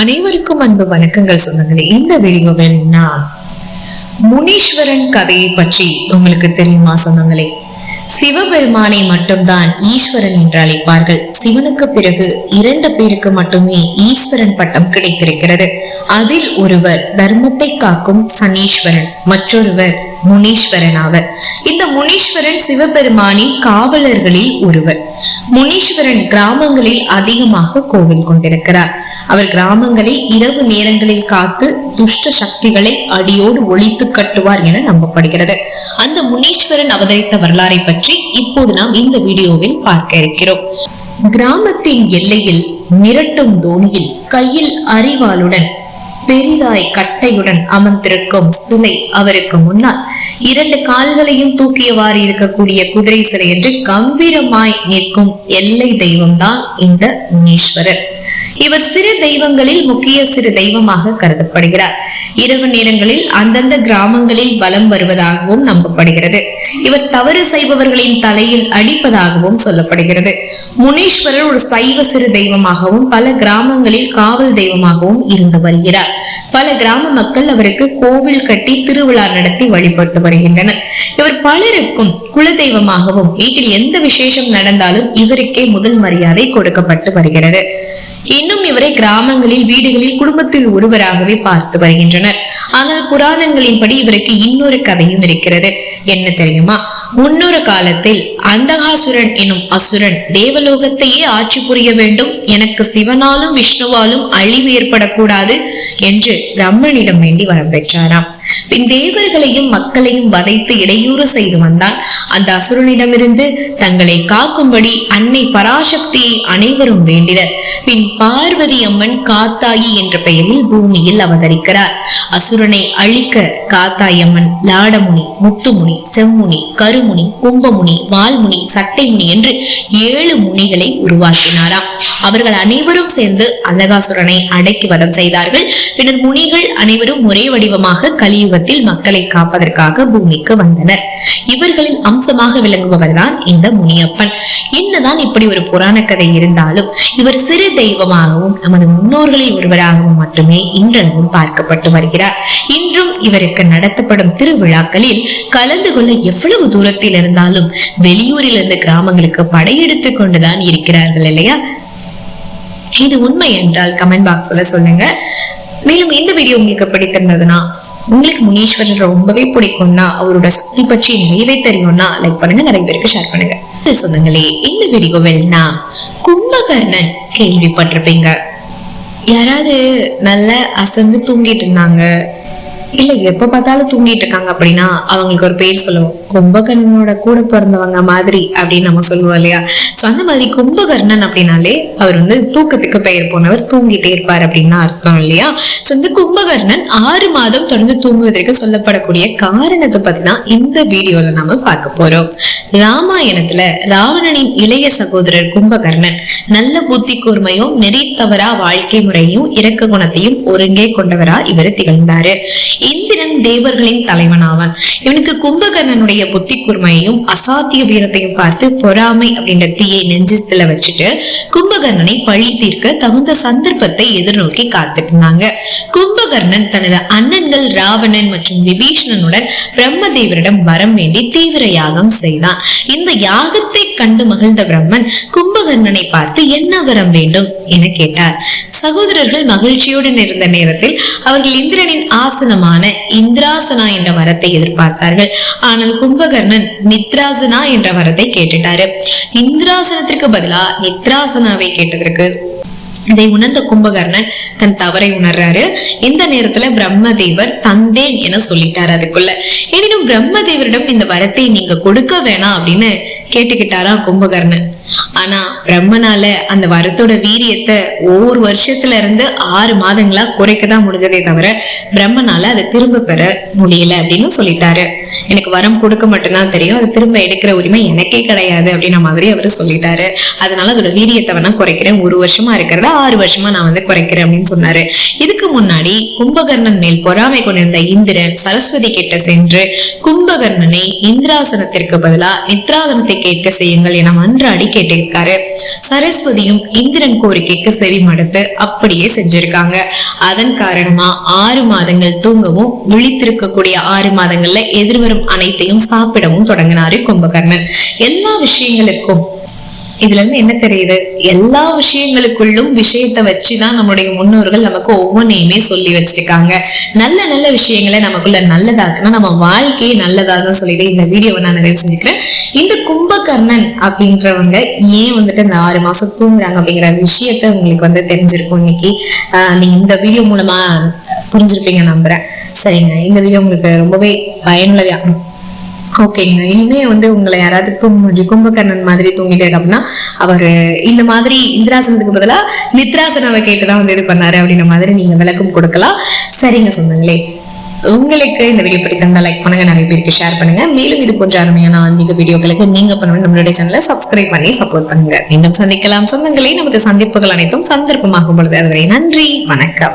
அனைவருக்கும் அன்பு வணக்கங்கள் சொந்தங்களே. இந்த வீடியோவில் நான் முனீஸ்வரன் கதையை பற்றி உங்களுக்கு தெரியுமா சொந்தங்களே? சிவபெருமானை மட்டும்தான் ஈஸ்வரன் என்று அழைப்பார்கள். சிவனுக்கு பிறகு இரண்டு பேருக்கு மட்டுமே ஈஸ்வரன் பட்டம் கிடைத்திருக்கிறது. அதில் ஒருவர் தர்மத்தை காக்கும் சனீஸ்வரன் மற்றொருவர் முனீஸ்வரன் ஆவர் இந்த முனீஸ்வரன் சிவபெருமானின் காவலர்களில் ஒருவர். முனீஸ்வரன் கிராமங்களில் அதிகமாக கோவில் கொண்டிருக்கிறார். அவர் கிராமங்களை இரவு நேரங்களில் காத்து துஷ்ட சக்திகளை அடியோடு ஒழித்து கட்டுவார் என நம்பப்படுகிறது. அந்த முனீஸ்வரன் அவதரித்த வரலாறை பற்றி இப்போது நாம் இந்த வீடியோவில் பார்க்க இருக்கிறோம். கிராமத்தின் எல்லையில் மிரட்டும் தோணியில் கையில் அறிவாளுடன் பெரிதாய் கட்டையுடன் அமர்ந்திருக்கும் சிலை அவருக்கு முன்னால் இரண்டு கால்களையும் தூக்கியவாறு இருக்கக்கூடிய குதிரை சிலை என்று கம்பீரமாய் நிற்கும் எல்லை தெய்வம்தான் இந்த முனீஸ்வரர். இவர் சிறு தெய்வங்களில் முக்கிய சிறு தெய்வமாக கருதப்படுகிறார். இரவு நேரங்களில் அந்தந்த கிராமங்களில் வலம் வருவதாகவும் நம்பப்படுகிறது. இவர் தவறு செய்பவர்களின் தலையில் அடிப்பதாகவும் சொல்லப்படுகிறது. முனீஸ்வரர் ஒரு சைவ சிறு தெய்வமாகவும் பல கிராமங்களில் காவல் தெய்வமாகவும் இருந்து வருகிறார். பல கிராம மக்கள் அவருக்கு கோவில் கட்டி திருவிழா நடத்தி வழிபட்டு வருகின்றனர். இவர் பலருக்கும் குலதெய்வமாகவும் வீட்டில் எந்த விசேஷம் நடந்தாலும் இவருக்கே முதல் மரியாதை கொடுக்கப்பட்டு வருகிறது. இன்னும் இவரை கிராமங்களில் வீடுகளில் குடும்பத்தில் ஒருவராகவே பார்த்து வருகின்றனர். ஆனால் புராணங்களின்படி இவருக்கு இன்னொரு கதையும் இருக்கிறது. என்ன தெரியுமா? முன்னொரு காலத்தில் அந்தகாசுரன் எனும் அசுரன் தேவலோகத்தையே ஆட்சி புரிய வேண்டும். எனக்கு சிவனாலும் விஷ்ணுவாலும் அழிவு ஏற்படக்கூடாது என்று பிரம்மனிடம் வேண்டி வரம் பெற்றாராம் பின் தேவர்களையும் மக்களையும் வதைத்து இடையூறு செய்து வந்தான். அந்த அசுரனிடமிருந்து தங்களை காக்கும்படி அன்னை பராசக்தியை அனைவரும் வேண்டினர். பின் பார்வதி அம்மன் காத்தாயி என்ற பெயரில் பூமியில் அவதரிக்கிறார். அசுரனை அழிக்க காத்தாயம்மன் லாடமுனி முத்துமுனி செம்முனி கரு கருமுனி கும்பமுனி வால்முனி சட்டைமுனி என்று ஏழு முனிகளை உருவாக்கினாராம். அவர்கள் அனைவரும் சேர்ந்து அழகாசுரனை அடக்கி வதம் செய்தார்கள். பின்னர் முனிகள் அனைவரும் ஒரே வடிவமாக கலியுகத்தில் மக்களை காப்பதற்காக பூமிக்கு வந்தனர். இவர்களின் அம்சமாக விளங்குபவர்தான் இந்த முனியப்பன். என்னதான் இப்படி ஒரு புராண கதை இருந்தாலும் இவர் சிறு தெய்வமாகவும் நமது முன்னோர்களில் ஒருவராகவும் மட்டுமே இன்றளவும் பார்க்கப்பட்டு வருகிறார். இன்றும் இவருக்கு நடத்தப்படும் திருவிழாக்களில் கலந்து கொள்ள எவ்வளவு தூரத்தில் இருந்தாலும் வெளியூரில் இருந்து கிராமங்களுக்கு படையெடுத்து கொண்டுதான் இருக்கிறார்கள் இல்லையா? இது உண்மை என்றால் கமெண்ட் பாக்ஸ்ல சொல்லுங்க. மேலும் இந்த வீடியோ உங்களுக்கு பிடித்திருந்ததுன்னா உங்களுக்கு முனீஸ்வரர் ரொம்பவே பிடிக்கும்னா அவரோட சக்தி பற்றி நிறையவே தெரியும்னா லைக் பண்ணுங்க நிறைய பேருக்கு ஷேர் பண்ணுங்க. சொந்தங்களே இந்த வீடியோவில் நான் கும்பகர்ணன் கேள்விப்பட்டிருப்பீங்க. யாராவது நல்ல அசந்து தூங்கிட்டு இருந்தாங்க? இல்ல எப்ப பார்த்தாலும் தூங்கிட்டு இருக்காங்க அப்படின்னா அவங்களுக்கு ஒரு பேர் சொல்லுவோம். கும்பகர்ணனோட கூட பிறந்தவங்க மாதிரி அப்படின்னு நம்ம சொல்லுவோம் இல்லையா? சோ அந்த மாதிரி கும்பகர்ணன் அப்படின்னாலே அவர் வந்து தூக்கத்துக்கு பெயர் போனவர் தூங்கிட்டே இருப்பார் அப்படின்னு அர்த்தம் இல்லையா? சோ இந்த கும்பகர்ணன் ஆறு மாதம் தொடர்ந்து தூங்குவதற்கு சொல்லப்படக்கூடிய காரணத்தை பத்தி தான் இந்த வீடியோல நாம பார்க்க போறோம். ராமாயணத்துல ராவணனின் இளைய சகோதரர் கும்பகர்ணன் நல்ல புத்தி கூர்மையும் நெறி தவறா வாழ்க்கை முறையும் இரக்க குணத்தையும் ஒருங்கே கொண்டவரா இவர் திகழ்ந்தாரு. இந்திரன் தேவர்களின் தலைவனாவான். இவனுக்கு கும்பகர்ணனுடைய புத்தி கூர்மையையும் அசாத்திய வீரத்தையும் பார்த்து பொறாமை அப்படின்ற தீயை நெஞ்சத்துல வச்சுட்டு கும்பகர்ணனை பழி தீர்க்க தகுந்த சந்தர்ப்பத்தை எதிர்நோக்கி காத்துட்டு இருந்தாங்க கும்பகர்ணன் தனது அண்ணன்கள் ராவணன் மற்றும் விபீஷணனுடன் பிரம்மதேவரிடம் வரம் வேண்டி தீவிர யாகம் செய்தான். இந்த யாகத்தை கண்டு மகிழ்ந்த பிரம்மன் கும்பகர்ணனை பார்த்து என்ன வரம் வேண்டும் என கேட்டார். சகோதரர்கள் மகிழ்ச்சியுடன் இருந்த நேரத்தில் அவர்கள் இந்திரனின் ஆசனமாக ஆசனமான இந்திராசனா என்ற வரத்தை எதிர்பார்த்தார்கள். ஆனால் கும்பகர்ணன் நித்ராசனா என்ற வரத்தை கேட்டுட்டாரு. இந்திராசனத்திற்கு பதிலா நித்ராசனாவை கேட்டதற்கு இதை உணர்ந்த கும்பகர்ணன் தன் தவறை உணர்றாரு. இந்த நேரத்துல பிரம்மதேவர் தந்தேன் என சொல்லிட்டாரு அதுக்குள்ள. எனினும் பிரம்மதேவரிடம் இந்த வரத்தை நீங்க கொடுக்க வேணாம் அப்படின்னு கேட்டுக்கிட்டாராம் கும்பகர்ணன். ஆனா பிரம்மனால அந்த வரத்தோட வீரியத்தை ஒவ்வொரு வருஷத்துல இருந்து ஆறு மாதங்களா குறைக்க தான் முடிஞ்சதே தவிர பிரம்மனால அதை திரும்ப பெற முடியல அப்படின்னு சொல்லிட்டாரு. எனக்கு வரம் கொடுக்க மட்டும்தான் தெரியும். அதை திரும்ப எடுக்கிற உரிமை எனக்கே கிடையாது அப்படின்ற மாதிரி அவரு சொல்லிட்டாரு. அதனால அதோட வீரியத்தை வேணா குறைக்கிறேன். ஒரு வருஷமா இருக்கிறத ஆறு வருஷமா நான் வந்து குறைக்கிறேன் அப்படின்னு சொன்னாரு. இதுக்கு முன்னாடி கும்பகர்ணன் மேல் பொறாமை கொண்டிருந்த இந்திரன் சரஸ்வதி கிட்ட சென்று கும்பகர்ணனை இந்திராசனத்திற்கு பதிலா நித்ராசனத்தை கேட்க செய்யுங்கள் என மன்றாடி கேட்டிருக்காரு. சரஸ்வதியும் இந்திரன் கோரிக்கைக்கு செவி மடுத்து அப்படியே செஞ்சிருக்காங்க. அதன் காரணமா ஆறு மாதங்கள் தூங்கவும் விழித்திருக்கக்கூடிய ஆறு மாதங்கள்ல எதிர்வரும் அனைத்தையும் சாப்பிடவும் தொடங்கினாரு கும்பகர்ணன். எல்லா விஷயங்களுக்கும் இதுல இருந்து என்ன தெரியுது? எல்லா விஷயங்களுக்குள்ளும் விஷயத்தை வச்சுதான் நம்மளுடைய முன்னோர்கள் நமக்கு ஒவ்வொன்றையுமே சொல்லி வச்சிருக்காங்க. நல்ல நல்ல விஷயங்களை நமக்குள்ள நல்லதாக்குனா நம்ம வாழ்க்கையே நல்லதாகும்னு சொல்லிட்டு இந்த வீடியோவை நான் நிறைவு செஞ்சுக்கிறேன். இந்த கும்பகர்ணன் அப்படின்றவங்க ஏன் வந்துட்டு இந்த ஆறு மாசம் தூங்குறாங்க அப்படிங்கிற விஷயத்த உங்களுக்கு வந்து தெரிஞ்சிருக்கும் இன்னைக்கு. நீங்க இந்த வீடியோ மூலமா புரிஞ்சிருப்பீங்க நம்புறேன். சரிங்க இந்த வீடியோ உங்களுக்கு ரொம்பவே பயனுள்ளதா ஓகேங்க. இனிமே வந்து உங்களை யாராவது தூங்கு கும்பகர்ணன் மாதிரி தூங்கிட்டாரு அப்படின்னா அவர் இந்த மாதிரி இந்திராசனத்துக்கு பதிலாக நித்ராசனாவை கேட்டுதான் வந்து இது பண்ணாரு அப்படின்ற மாதிரி நீங்க விளக்கம் கொடுக்கலாம். சரிங்க சொந்தங்களே. உங்களுக்கு இந்த வீடியோ பிடித்திருந்தா லைக் பண்ணுங்க நிறைய பேருக்கு ஷேர் பண்ணுங்க. மேலும் இது போன்ற அருமையான ஆன்மீக வீடியோக்களுக்கு நீங்க பண்ணணும் நம்மளுடைய சேனலை சப்ஸ்கிரைப் பண்ணி சப்போர்ட் பண்ணுங்க. மீண்டும் சந்திக்கலாம். சொந்தங்களே நமது சந்திப்புகள் அனைத்தும் சந்தர்ப்பமாகும் பொழுது. அதுவரை நன்றி வணக்கம்.